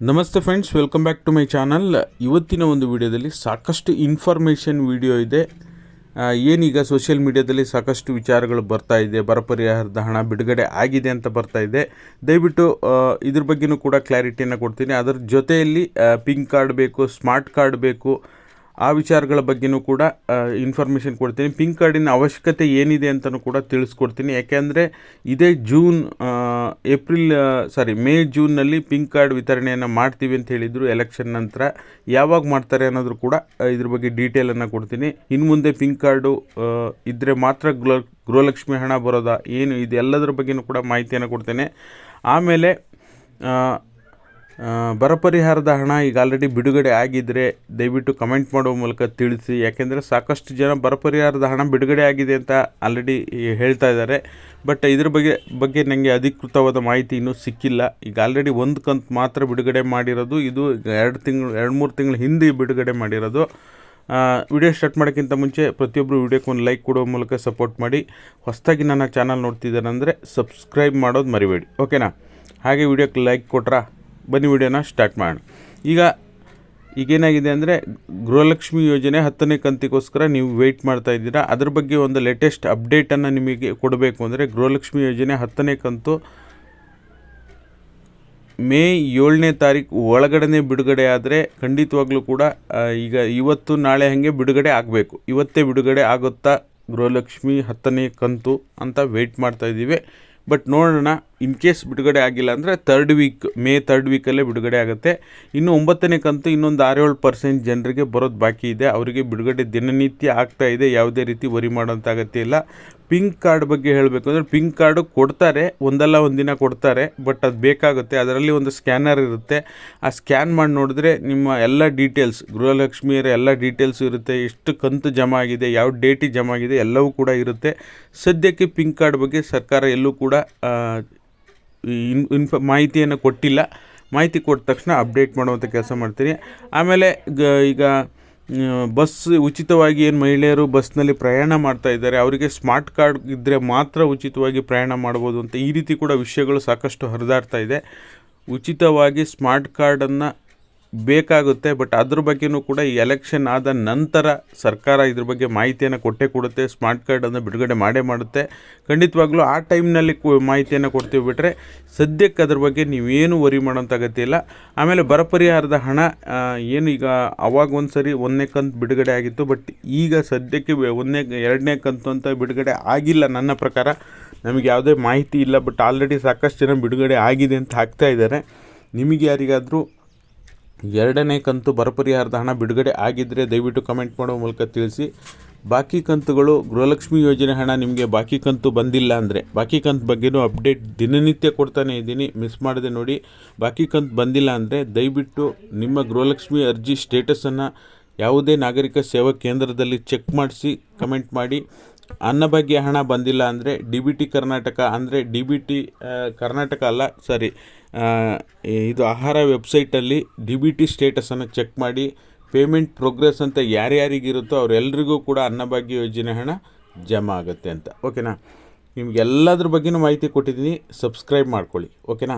ನಮಸ್ತೆ friends welcome back to my channel ಇವತ್ತಿನ ಒಂದು ವಿಡಿಯೋದಲ್ಲಿ ಸಾಕಷ್ಟು ಇನ್ಫಾರ್ಮೇಷನ್ ವಿಡಿಯೋ ಇದೆ. ಏನೀಗ ಸೋಷಿಯಲ್ ಮೀಡಿಯಾದಲ್ಲಿ ಸಾಕಷ್ಟು ವಿಚಾರಗಳು ಬರ್ತಾ ಇದೆ ಬರ ಪರಿಹಾರದ ಹಣ ಬಿಡುಗಡೆ ಆಗಿದೆ ಅಂತ ಬರ್ತಾ ಇದೆ. ದಯವಿಟ್ಟು ಇದ್ರ ಬಗ್ಗೆನೂ ಕೂಡ ಕ್ಲಾರಿಟಿಯನ್ನು ಕೊಡ್ತೀನಿ. ಅದರ ಜೊತೆಯಲ್ಲಿ ಪಿಂಕ್ ಕಾರ್ಡ್ ಬೇಕು ಸ್ಮಾರ್ಟ್ ಕಾರ್ಡ್ ಬೇಕು ಆ ವಿಚಾರಗಳ ಬಗ್ಗೆನೂ ಕೂಡ ಇನ್ಫಾರ್ಮೇಷನ್ ಕೊಡ್ತೀನಿ. ಪಿಂಕ್ ಕಾರ್ಡಿನ ಅವಶ್ಯಕತೆ ಏನಿದೆ ಅಂತಲೂ ಕೂಡ ತಿಳಿಸ್ಕೊಡ್ತೀನಿ. ಯಾಕೆಂದರೆ ಇದೇ ಜೂನ್ ಏಪ್ರಿಲ್ ಸಾರಿ ಮೇ ಜೂನ್ನಲ್ಲಿ ಪಿಂಕ್ ಕಾರ್ಡ್ ವಿತರಣೆಯನ್ನು ಮಾಡ್ತೀವಿ ಅಂತ ಹೇಳಿದರು ಎಲೆಕ್ಷನ್ ನಂತರ. ಯಾವಾಗ ಮಾಡ್ತಾರೆ ಅನ್ನೋದ್ರೂ ಕೂಡ ಇದ್ರ ಬಗ್ಗೆ ಡೀಟೇಲನ್ನು ಕೊಡ್ತೀನಿ. ಇನ್ನು ಮುಂದೆ ಪಿಂಕ್ ಕಾರ್ಡು ಇದ್ದರೆ ಮಾತ್ರ ಗೃಹ, ಗೃಹಲಕ್ಷ್ಮಿ ಹಣ ಬರೋದಾ, ಏನು, ಇದೆಲ್ಲದರ ಬಗ್ಗೆನೂ ಕೂಡ ಮಾಹಿತಿಯನ್ನು ಕೊಡ್ತೇನೆ. ಆಮೇಲೆ ಬರ ಪರಿಹಾರದ ಹಣ ಈಗ ಆಲ್ರೆಡಿ ಬಿಡುಗಡೆ ಆಗಿದ್ದರೆ ದಯವಿಟ್ಟು ಕಮೆಂಟ್ ಮಾಡುವ ಮೂಲಕ ತಿಳಿಸಿ. ಯಾಕೆಂದರೆ ಸಾಕಷ್ಟು ಜನ ಬರ ಪರಿಹಾರದ ಹಣ ಬಿಡುಗಡೆ ಆಗಿದೆ ಅಂತ ಆಲ್ರೆಡಿ ಹೇಳ್ತಾ ಇದ್ದಾರೆ. ಬಟ್ ಇದ್ರ ಬಗ್ಗೆ ಬಗ್ಗೆ ನನಗೆ ಅಧಿಕೃತವಾದ ಮಾಹಿತಿ ಇನ್ನೂ ಸಿಕ್ಕಿಲ್ಲ. ಈಗ ಆಲ್ರೆಡಿ ಒಂದು ಕಂತು ಮಾತ್ರ ಬಿಡುಗಡೆ ಮಾಡಿರೋದು. ಇದು ಎರಡು ತಿಂಗಳು, ಎರಡು ಮೂರು ತಿಂಗಳ ಹಿಂದೆ ಬಿಡುಗಡೆ ಮಾಡಿರೋದು. ವಿಡಿಯೋ ಸ್ಟಾರ್ಟ್ ಮಾಡೋಕ್ಕಿಂತ ಮುಂಚೆ ಪ್ರತಿಯೊಬ್ಬರು ವಿಡಿಯೋಕ್ಕೆ ಒಂದು ಲೈಕ್ ಕೊಡೋ ಮೂಲಕ ಸಪೋರ್ಟ್ ಮಾಡಿ. ಹೊಸದಾಗಿ ನನ್ನ ಚಾನಲ್ ನೋಡ್ತಿದ್ದಾರೆ ಅಂದರೆ ಸಬ್ಸ್ಕ್ರೈಬ್ ಮಾಡೋದು ಮರಿಬೇಡಿ. ಓಕೆನಾ ಹಾಗೆ ವಿಡಿಯೋಕ್ಕೆ ಲೈಕ್ ಕೊಟ್ರಾ? ಬನ್ನಿ ವಿಡಿಯೋನ ಸ್ಟಾರ್ಟ್ ಮಾಡೋಣ. ಈಗ ಈಗೇನಾಗಿದೆ ಅಂದರೆ ಗೃಹಲಕ್ಷ್ಮಿ ಯೋಜನೆ ಹತ್ತನೇ ಕಂತಿಗೋಸ್ಕರ ನೀವು ವೆಯ್ಟ್ ಮಾಡ್ತಾ ಇದ್ದೀರಾ. ಅದ್ರ ಬಗ್ಗೆ ಒಂದು ಲೇಟೆಸ್ಟ್ ಅಪ್ಡೇಟನ್ನು ನಿಮಗೆ ಕೊಡಬೇಕು ಅಂದರೆ ಗೃಹಲಕ್ಷ್ಮಿ ಯೋಜನೆ ಹತ್ತನೇ ಕಂತು ಮೇ ಏಳನೇ ತಾರೀಕು ಒಳಗಡೆ ಬಿಡುಗಡೆ ಆದರೆ ಖಂಡಿತವಾಗ್ಲೂ ಕೂಡ ಈಗ ಇವತ್ತು ನಾಳೆ ಹಾಗೆ ಬಿಡುಗಡೆ ಆಗಬೇಕು. ಇವತ್ತೇ ಬಿಡುಗಡೆ ಆಗುತ್ತಾ ಗೃಹಲಕ್ಷ್ಮಿ ಹತ್ತನೇ ಕಂತು ಅಂತ ವೆಯ್ಟ್ ಮಾಡ್ತಾ ಇದ್ದೀವಿ. ಬಟ್ ನೋಡೋಣ ಇನ್ ಕೇಸ್ ಬಿಡುಗಡೆ ಆಗಿಲ್ಲ ಅಂದರೆ ತರ್ಡ್ ವೀಕ್ ಮೇ ತರ್ಡ್ ವೀಕಲ್ಲೇ ಬಿಡುಗಡೆ ಆಗುತ್ತೆ. ಇನ್ನು ಒಂಬತ್ತನೇ ಕಂತು ಇನ್ನೊಂದು ಆರೇಳು ಪರ್ಸೆಂಟ್ ಜನರಿಗೆ ಬರೋದು ಬಾಕಿ ಇದೆ. ಅವರಿಗೆ ಬಿಡುಗಡೆ ದಿನನಿತ್ಯ ಆಗ್ತಾ ಇದೆ. ಯಾವುದೇ ರೀತಿ ವರಿ ಮಾಡೋಂಥ ಅಗತ್ಯ ಇಲ್ಲ. ಪಿಂಕ್ ಕಾರ್ಡ್ ಬಗ್ಗೆ ಹೇಳಬೇಕು ಅಂದರೆ ಪಿಂಕ್ ಕಾರ್ಡು ಕೊಡ್ತಾರೆ. ಒಂದಲ್ಲ ಒಂದಿನ ಕೊಡ್ತಾರೆ. ಬಟ್ ಅದು ಬೇಕಾಗುತ್ತೆ. ಅದರಲ್ಲಿ ಒಂದು ಸ್ಕ್ಯಾನರ್ ಇರುತ್ತೆ. ಆ ಸ್ಕ್ಯಾನ್ ಮಾಡಿ ನೋಡಿದ್ರೆ ನಿಮ್ಮ ಎಲ್ಲ ಡೀಟೇಲ್ಸ್ ಗೃಹಲಕ್ಷ್ಮಿಯರ ಎಲ್ಲ ಡೀಟೇಲ್ಸ್ ಇರುತ್ತೆ. ಎಷ್ಟು ಕಂತು ಜಮಾ ಆಗಿದೆ, ಯಾವ ಡೇಟಿಗೆ ಜಮಾ ಆಗಿದೆ ಎಲ್ಲವೂ ಕೂಡ ಇರುತ್ತೆ. ಸದ್ಯಕ್ಕೆ ಪಿಂಕ್ ಕಾರ್ಡ್ ಬಗ್ಗೆ ಸರ್ಕಾರ ಎಲ್ಲೂ ಕೂಡ ಇನ್, ಇನ್ಫ, ಮಾಹಿತಿಯನ್ನು ಕೊಟ್ಟಿಲ್ಲ. ಮಾಹಿತಿ ಕೊಟ್ಟ ತಕ್ಷಣ ಅಪ್ಡೇಟ್ ಮಾಡುವಂಥ ಕೆಲಸ ಮಾಡ್ತೀನಿ. ಆಮೇಲೆ ಗ, ಈಗ ಬಸ್ ಉಚಿತವಾಗಿ ಏನು ಮಹಿಳೆಯರು ಬಸ್ನಲ್ಲಿ ಪ್ರಯಾಣ ಮಾಡ್ತಾ ಇದ್ದಾರೆ, ಅವರಿಗೆ ಸ್ಮಾರ್ಟ್ ಕಾರ್ಡ್ ಇದ್ದರೆ ಮಾತ್ರ ಉಚಿತವಾಗಿ ಪ್ರಯಾಣ ಮಾಡ್ಬೋದು ಅಂತ ಈ ರೀತಿ ಕೂಡ ವಿಷಯಗಳು ಸಾಕಷ್ಟು ಹರಿದಾಡ್ತಾ ಇದೆ. ಉಚಿತವಾಗಿ ಸ್ಮಾರ್ಟ್ ಕಾರ್ಡನ್ನು ಬೇಕಾಗುತ್ತೆ ಬಟ್ ಅದ್ರ ಬಗ್ಗೆನೂ ಕೂಡ ಈ ಎಲೆಕ್ಷನ್ ಆದ ನಂತರ ಸರ್ಕಾರ ಇದ್ರ ಬಗ್ಗೆ ಮಾಹಿತಿಯನ್ನು ಕೊಟ್ಟೇ ಕೊಡುತ್ತೆ ಸ್ಮಾರ್ಟ್ ಕಾರ್ಡನ್ನು ಬಿಡುಗಡೆ ಮಾಡೇ ಮಾಡುತ್ತೆ. ಖಂಡಿತವಾಗ್ಲೂ ಆ ಟೈಮ್ನಲ್ಲಿ ಮಾಹಿತಿಯನ್ನು ಕೊಡ್ತೀವಿ ಬಿಟ್ಟರೆ ಸದ್ಯಕ್ಕೆ ಅದ್ರ ಬಗ್ಗೆ ನೀವೇನು ವರಿ ಮಾಡೋಂಥ ಅಗತ್ಯ ಇಲ್ಲ. ಆಮೇಲೆ ಬರ ಪರಿಹಾರದ ಹಣ ಏನು ಈಗ ಅವಾಗ ಒಂದು ಸರಿ ಒಂದನೇ ಕಂತು ಬಿಡುಗಡೆ ಆಗಿತ್ತು ಬಟ್ ಈಗ ಸದ್ಯಕ್ಕೆ ಒಂದನೇ, ಎರಡನೇ ಕಂತು ಅಂತ ಬಿಡುಗಡೆ ಆಗಿಲ್ಲ ನನ್ನ ಪ್ರಕಾರ. ನಮಗೆ ಯಾವುದೇ ಮಾಹಿತಿ ಇಲ್ಲ ಬಟ್ ಆಲ್ರೆಡಿ ಸಾಕಷ್ಟು ಜನ ಬಿಡುಗಡೆ ಆಗಿದೆ ಅಂತ ಹಾಕ್ತಾ ಇದ್ದಾರೆ. ನಿಮಗೆ ಯಾರಿಗಾದರೂ ಎರಡನೇ ಕಂತು ಬರ ಪರಿಹಾರದ ಹಣ ಬಿಡುಗಡೆ ಆಗಿದ್ದರೆ ದಯವಿಟ್ಟು ಕಮೆಂಟ್ ಮಾಡೋ ಮೂಲಕ ತಿಳಿಸಿ. ಬಾಕಿ ಕಂತುಗಳು ಗೃಹಲಕ್ಷ್ಮಿ ಯೋಜನೆ ಹಣ ನಿಮಗೆ ಬಾಕಿ ಕಂತು ಬಂದಿಲ್ಲ ಅಂದರೆ, ಬಾಕಿ ಕಂತು ಬಗ್ಗೆನೂ ಅಪ್ಡೇಟ್ ದಿನನಿತ್ಯ ಕೊಡ್ತಾನೆ ಇದ್ದೀನಿ ಮಿಸ್ ಮಾಡದೆ ನೋಡಿ. ಬಾಕಿ ಕಂತು ಬಂದಿಲ್ಲ ಅಂದರೆ ದಯವಿಟ್ಟು ನಿಮ್ಮ ಗೃಹಲಕ್ಷ್ಮಿ ಅರ್ಜಿ ಸ್ಟೇಟಸನ್ನು ಯಾವುದೇ ನಾಗರಿಕ ಸೇವಾ ಕೇಂದ್ರದಲ್ಲಿ ಚೆಕ್ ಮಾಡಿಸಿ ಕಮೆಂಟ್ ಮಾಡಿ. ಅನ್ನಭಾಗ್ಯ ಹಣ ಬಂದಿಲ್ಲ ಅಂದರೆ ಡಿ ಬಿ ಟಿ ಕರ್ನಾಟಕ ಅಂದರೆ ಡಿ ಬಿ ಟಿ ಕರ್ನಾಟಕ ಅಲ್ಲ ಸಾರಿ ಇದು ಆಹಾರ ವೆಬ್ಸೈಟಲ್ಲಿ ಡಿ ಬಿ ಟಿ ಸ್ಟೇಟಸನ್ನು ಚೆಕ್ ಮಾಡಿ, ಪೇಮೆಂಟ್ ಪ್ರೋಗ್ರೆಸ್ ಅಂತ ಯಾರ್ಯಾರಿಗಿರುತ್ತೋ ಅವರೆಲ್ಲರಿಗೂ ಕೂಡ ಅನ್ನಭಾಗ್ಯ ಯೋಜನೆ ಹಣ ಜಮಾ ಆಗುತ್ತೆ ಅಂತ. ಓಕೆನಾ? ನಿಮ್ಗೆ ಎಲ್ಲದ್ರ ಬಗ್ಗೆನೂ ಮಾಹಿತಿ ಕೊಟ್ಟಿದ್ದೀನಿ. ಸಬ್ಸ್ಕ್ರೈಬ್ ಮಾಡ್ಕೊಳ್ಳಿ. ಓಕೆನಾ?